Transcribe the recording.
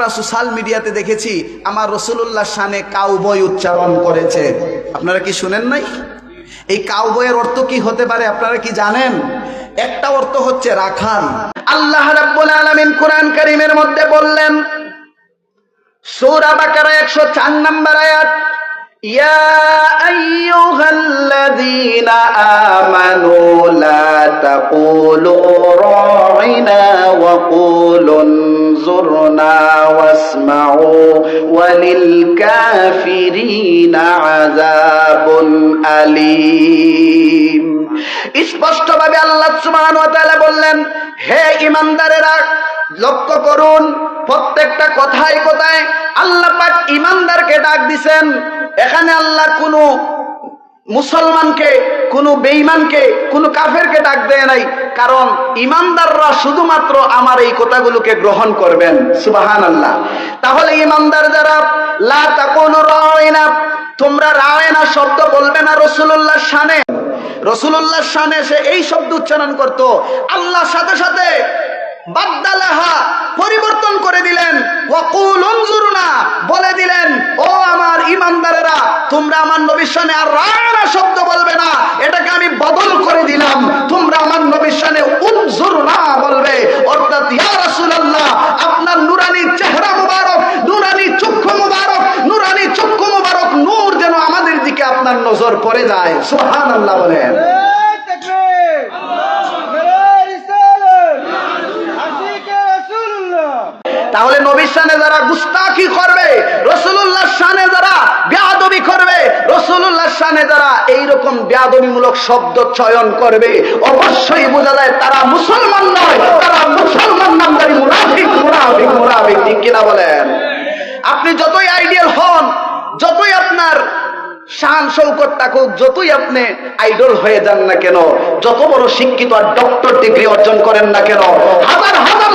আমরা সোশ্যাল মিডিয়াতে দেখেছি, আমার রসুল্লাহ শানে কাউবয় উচ্চারণ করেছে। আপনারা কি শুনেন নাই? এই কাউবয়ের অর্থ কি হতে পারে আপনারা কি জানেন? একটা অর্থ হচ্ছে রাখান আল্লাহ রাব্বুল আলামিন কোরআন কারীমের মধ্যে বললেন, সূরা বাকারা 104 নম্বর আয়াত يا أيها الذين آمنوا لا تقولوا راعنا وقولوا انظرنا واسمعوا وللكافرين عذاب أليم স্পষ্টভাবে আল্লাহ সুবহান ওয়া তাআলা বললেন হে ইমানদারেরা লক্ষ্য করুন প্রত্যেকটা কথায় কথায় পাক ইমানদারকে ডাক দিছেন, এখানে আল্লাহ কোনো মুসলমানকে, কোনো বেঈমানকে, কোনো কাফেরকে ডাক দেয় নাই, কারণ ইমানদাররা শুধুমাত্র আমার এই কথাগুলোকে গ্রহণ করবেন সুবাহান আল্লাহ তাহলে ইমানদার যারা, লা রায়না, তোমরা রায়না শব্দ বলবে না রসুল্লাহ শানে। রসুল্লাহ শানে সে এই শব্দ উচ্চারণ করত, আল্লাহ সাথে সাথে বাদ্দালাহা পরিবর্তন করে দিলেন ওয়াকুল অনজুরনা বলে দিলেন ও আমার ইমানদারেরা তোমরা আমার নবীর সামনে আর রায়না শব্দ বলবে না। এটাকে আমি বদল করে দিলাম। তোমরা আমার নবীর সামনে উনজুরনা বলবে। অর্থাৎ ইয়া রাসূলুল্লাহ আপনার নুরানি চেহারা মুবারক নুরানি চক্ষু মুবারক নুরানি চক্ষু মুবারক নূর যেন আমাদের দিকে আপনার নজর পড়ে যায়। সুবহানাল্লাহ বলেন। তাহলে নবীর সানে যারা গুস্তাখি করবে রসুল্লাহ সানে যারা বেয়াদবি করবে সানে যারা এইরকম বেয়াদবিমূলক শব্দ চয়ন করবে, অবশ্যই বোঝা যায় তারা মুসলমান নয়, তারা মুসলমান নামদারি মুনাফিক মুনাফিক মুনাফিক। ঠিক কিনা বলেন? আপনি যতই আইডিয়াল হন, যতই আপনার শান শৌকত থাকুক, যতই আপনি আইডল হয়ে যান না কেন, যত বড় শিক্ষিত আর ডক্টর ডিগ্রি অর্জন করেন না কেন, হাজার হাজার